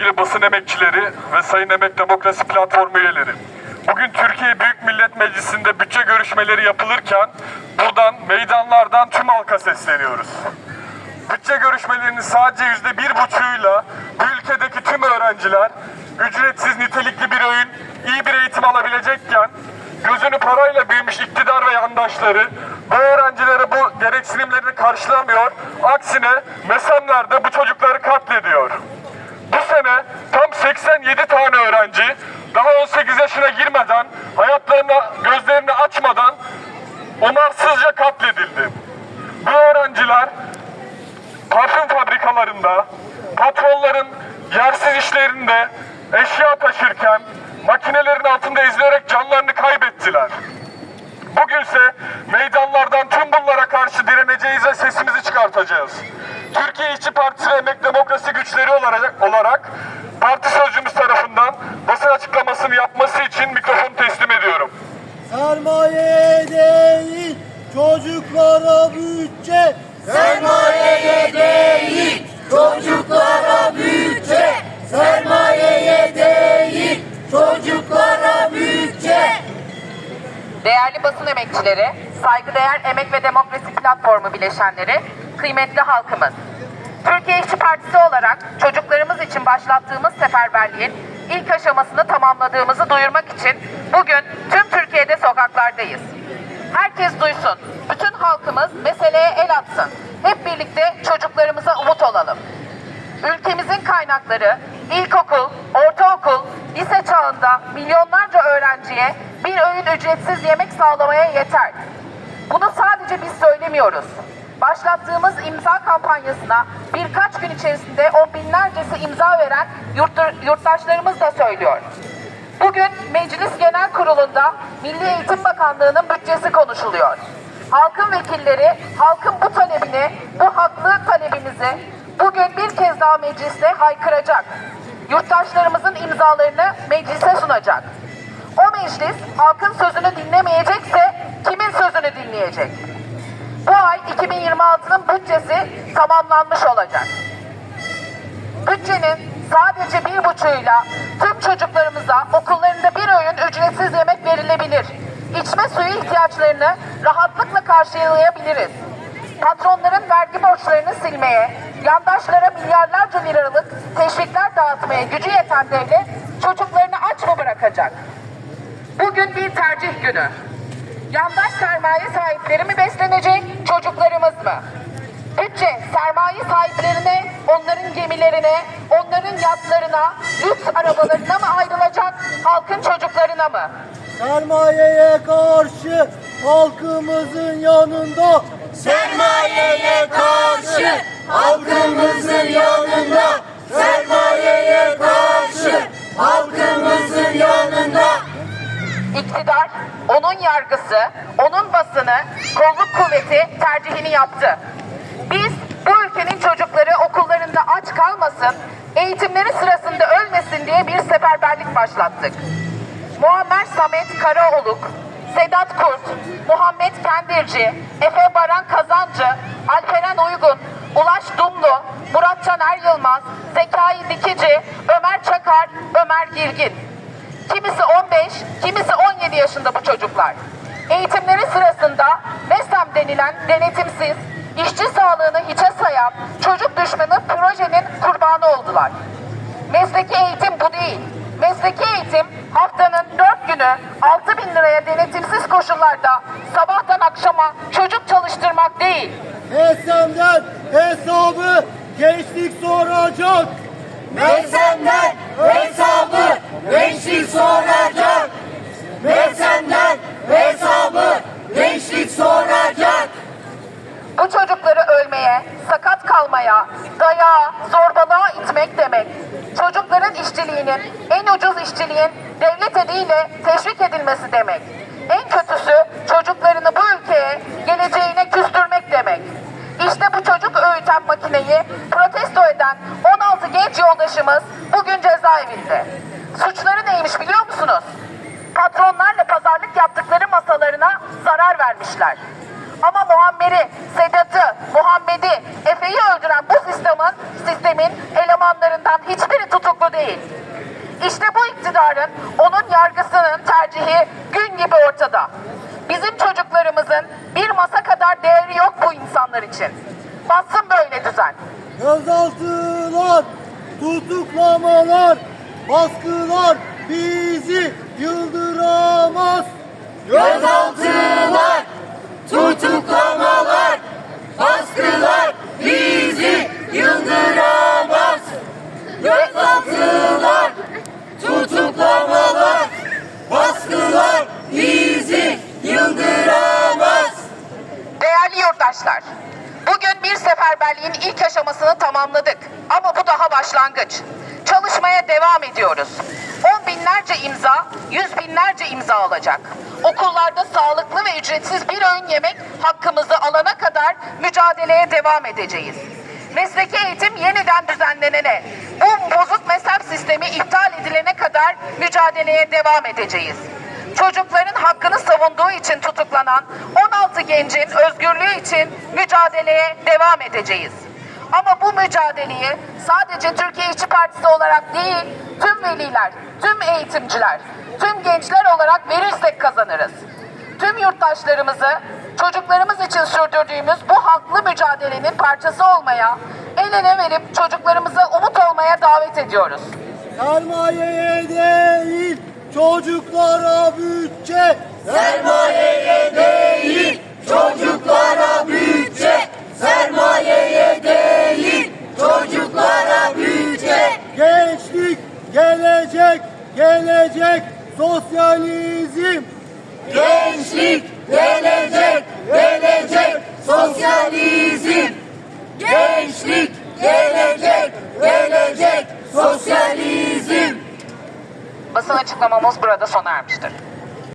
sevgili basın emekçileri ve Sayın Emek Demokrasi Platformu üyeleri. Bugün Türkiye Büyük Millet Meclisi'nde bütçe görüşmeleri yapılırken buradan meydanlardan tüm halka sesleniyoruz. Bütçe görüşmelerinin sadece yüzde bir buçuğuyla bu ülkedeki tüm öğrenciler ücretsiz nitelikli bir öğün, iyi bir eğitim alabilecekken gözünü parayla büyümüş iktidar ve yandaşları bu öğrencilere bu gereksinimlerini karşılamıyor. Aksine mesemlerde bu çocukları katlediyor. Tam 87 tane öğrenci daha 18 yaşına girmeden hayatlarını gözlerini açmadan umarsızca katledildi. Bu öğrenciler parfüm fabrikalarında, patronların yersiz işlerinde eşya taşırken makinelerin altında ezilerek canlarını kaybettiler. Bugünse meydanlardan tüm bunlara karşı direneceğiz ve sesimizi çıkartacağız. Türkiye İşçi Partisi ve Emek Demokrasi Güçleri olarak, olarak parti sözcümüz tarafından basın açıklamasını yapması için mikrofonu teslim ediyorum. Sermaye değil, çocuklara bütçe. Sermayeye değil, çocuklara bütçe. Sermayeye değil, çocuklara bütçe. Değerli basın emekçileri, saygıdeğer Emek ve Demokrasi Platformu bileşenleri, kıymetli halkımız. Türkiye İşçi Partisi olarak çocuklarımız için başlattığımız seferberliğin ilk aşamasını tamamladığımızı duyurmak için bugün tüm Türkiye'de sokaklardayız. Herkes duysun, bütün halkımız meseleye el atsın. Hep birlikte çocuklarımıza umut olalım. Ülkemizin kaynakları ilkokul, ortaokul, lise çağında milyonlarca öğrenciye bir öğün ücretsiz yemek sağlamaya yeter. Bunu sadece biz söylemiyoruz. Başlattığımız imza kampanyasına birkaç gün içerisinde on binlercesi imza veren yurtta- yurttaşlarımız da söylüyor. Bugün Meclis Genel Kurulu'nda Milli Eğitim Bakanlığı'nın bütçesi konuşuluyor. Halkın vekilleri halkın bu talebini, bu haklı talebimizi bugün bir kez daha mecliste haykıracak. Yurttaşlarımızın imzalarını meclise sunacak. O meclis halkın sözünü dinlemeyecekse kimin sözünü dinleyecek? Bu ay 2026'nın bütçesi tamamlanmış olacak. Bütçenin sadece bir buçuğuyla tüm çocuklarımıza okullarında bir öğün ücretsiz yemek verilebilir. İçme suyu ihtiyaçlarını rahatlıkla karşılayabiliriz. Patronların vergi borçlarını silmeye, yandaşlara milyarlarca liralık teşvikler dağıtmaya gücü yeten devlet çocuklarını aç mı bırakacak? Bugün bir tercih günü. Yandaş sermaye sahipleri mi beslenecek, çocuklarımız mı? Bütçe sermaye sahiplerine, onların gemilerine, onların yatlarına, lüks arabalarına mı ayrılacak, halkın çocuklarına mı? Sermayeye karşı halkımızın yanında. Sermayeye karşı halkımızın yanında yargısı, onun basını, kolluk kuvveti tercihini yaptı. Biz bu ülkenin çocukları okullarında aç kalmasın, eğitimleri sırasında ölmesin diye bir seferberlik başlattık. Muammer Samet Karaoluk, Sedat Kurt, Muhammed Kendirci, Efe Baran Kazancı, Alperen Uygun, Ulaş Dumlu, Murat Caner Yılmaz, Zekai Dikici, Ömer Çakar, Ömer Girgin. Kimisi 15, kimisi 17 yaşında bu çocuklar. Eğitimleri sırasında MESEM denilen denetimsiz, işçi sağlığını hiçe sayan çocuk düşmanı projenin kurbanı oldular. Mesleki eğitim bu değil. Mesleki eğitim haftanın 4 günü 6 bin liraya denetimsiz koşullarda sabahtan akşama çocuk çalıştırmak değil. Esen'den hesabı gençlik soracak. Mesemden hesabı gençlik soracak Mesemden hesabı gençlik soracak Bu çocukları ölmeye, sakat kalmaya, dayağa, zorbalığa itmek demek. Çocukların işçiliğinin, en ucuz işçiliğin devlet eliyle teşvik edilmesi demek. En kötüsü çocuklarını bu ülkeye, geleceğine küstürmek demek. İşte bu çocuk öğüten makineyi protesto eden 16 genç yoldaşımız bugün cezaevinde. Suçları neymiş biliyor musunuz? Patronlarla pazarlık yaptıkları masalarına zarar vermişler. Ama Muammer'i, Sedat'ı, Muhammed'i, Efe'yi öldüren bu sistemin, sistemin elemanlarından hiçbiri tutuklu değil. İşte bu iktidarın, onun yargısının tercihi gün gibi ortada. Bizim çocuklarımızın bir masa kadar değeri yok bu insanlar için. Bassın böyle düzen. Gözaltılar, tutuklamalar, baskılar bizi yıldıramaz. Gözaltılar, tutuklamalar, baskılar bizi yıldıramaz. Gözaltılar, tutuklamalar, baskılar bizi yıldıramaz. Değerli yurttaşlar, bugün bir seferberliğin ilk aşamasını tamamladık. Ama bu daha başlangıç. Çalışmaya devam ediyoruz. On binlerce imza, yüz binlerce imza alacak. Okullarda sağlıklı ve ücretsiz bir öğün yemek hakkımızı alana kadar mücadeleye devam edeceğiz. Mesleki eğitim yeniden düzenlenene, bu bozuk mezhep sistemi iptal edilene kadar mücadeleye devam edeceğiz. Çocukların hakkını savunduğu için tutuklanan 16 gencin özgürlüğü için mücadeleye devam edeceğiz. Ama bu mücadeleyi sadece Türkiye İşçi Partisi olarak değil, tüm veliler, tüm eğitimciler, tüm gençler olarak verirsek kazanırız. Tüm yurttaşlarımızı çocuklarımız için sürdürdüğümüz bu haklı mücadelenin parçası olmaya, el ele verip çocuklarımıza umut olmaya davet ediyoruz. Sermayeye değil, çocuklara bütçe. Sermayeye değil, çocuklara bütçe. Sermayeye değil, çocuklara bütçe. Gençlik, gelecek, gelecek, sosyalizm. Gençlik, gelecek, gelecek, sosyalizm. Gençlik, gelecek, gelecek, sosyalizm. Basın açıklamamız burada sona ermiştir.